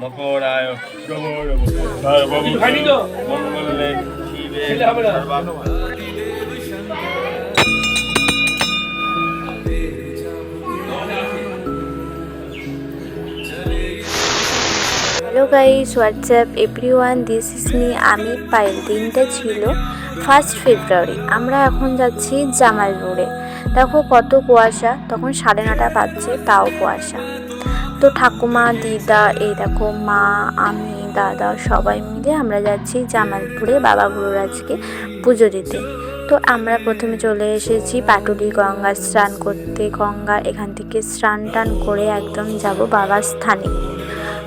মকরায় মঙ্গলে শিবে hello guys what's up everyone this is me আমি পাইল দিনটা ছিল ফার্স্ট ফেব্রুয়ারি আমরা এখন যাচ্ছি জামালপুরে। দেখো কত কুয়াশা তখন সাড়ে নটা বাজছে তাও কুয়াশা। তো ঠাকুমা, দিদা, এই দেখো মা, আমি, দাদা সবাই মিলে আমরা যাচ্ছি জামালপুরে বাবা গুরুরাজকে পুজো দিতে। তো আমরা প্রথমে চলে এসেছি পাটুলি গঙ্গা স্নান করতে। গঙ্গা এখান থেকে স্নান টান করে একদম যাব বাবার স্থানে।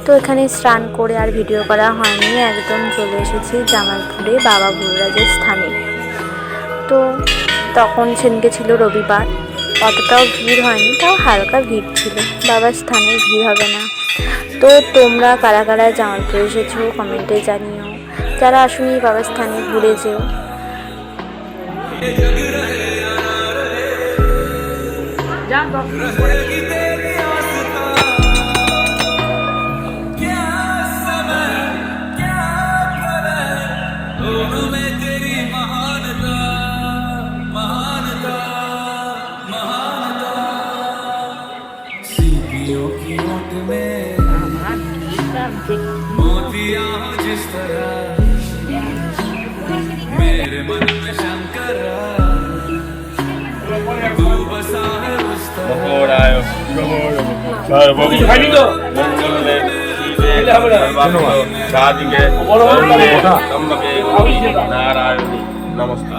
তো এখানে স্নান করে আর ভিডিও করা হয়নি, একদম চলে এসেছি জামালপুরে বাবা গুরুরাজের স্থানে। তো তখন সেদিনকে ছিল রবিবার। অতটাও ভিড় হয়নি, তাও হালকা ভিড় ছিল। বাবার স্থানে ভিড় হবে না। তো তোমরা কারা কারা জামালপুর এসেছ কমেন্টে জানিও। যারা আসুনি বাবার স্থানে, ঘুরে যেও। हो जिस तरह मेरे मन में शंकर तू बसा है उस तरह মকরায় সর্বভূত খাইনি তো মঙ্গলে শিবে খেলে হবে না। সর্বাত্মা সাধিকে বড় বড় শরণে কথা। ত্রম্বকে আমি সেটা। নারায়ণী নমস্কার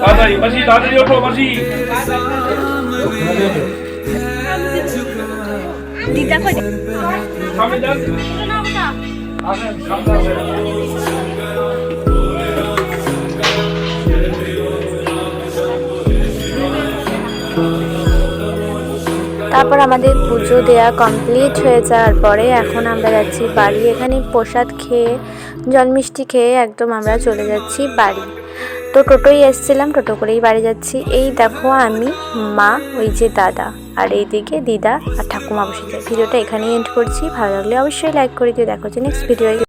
তাড়াতাড়ি মাসি তাড়াতাড়ি ওঠো মাসি তারপর আমাদের পুজো দেয়া কমপ্লিট হয়ে যাওয়ার পরে এখন আমরা যাচ্ছি বাড়ি। এখানে প্রসাদ খেয়ে জল মিষ্টি খেয়ে একদম আমরা চলে যাচ্ছি বাড়ি। তো টোটোই এসছিলাম, টোটো করেই বাড়ি যাচ্ছি। এই দেখো আমি, মা, ওই যে দাদা। আর এইদিকে দিদা আর ঠাকুমা বসে যায় ভিডিওটা এখানেই এন্ড করছি। ভালো লাগলে অবশ্যই লাইক করে দিয়ে দেখো যে নেক্সট ভিডিও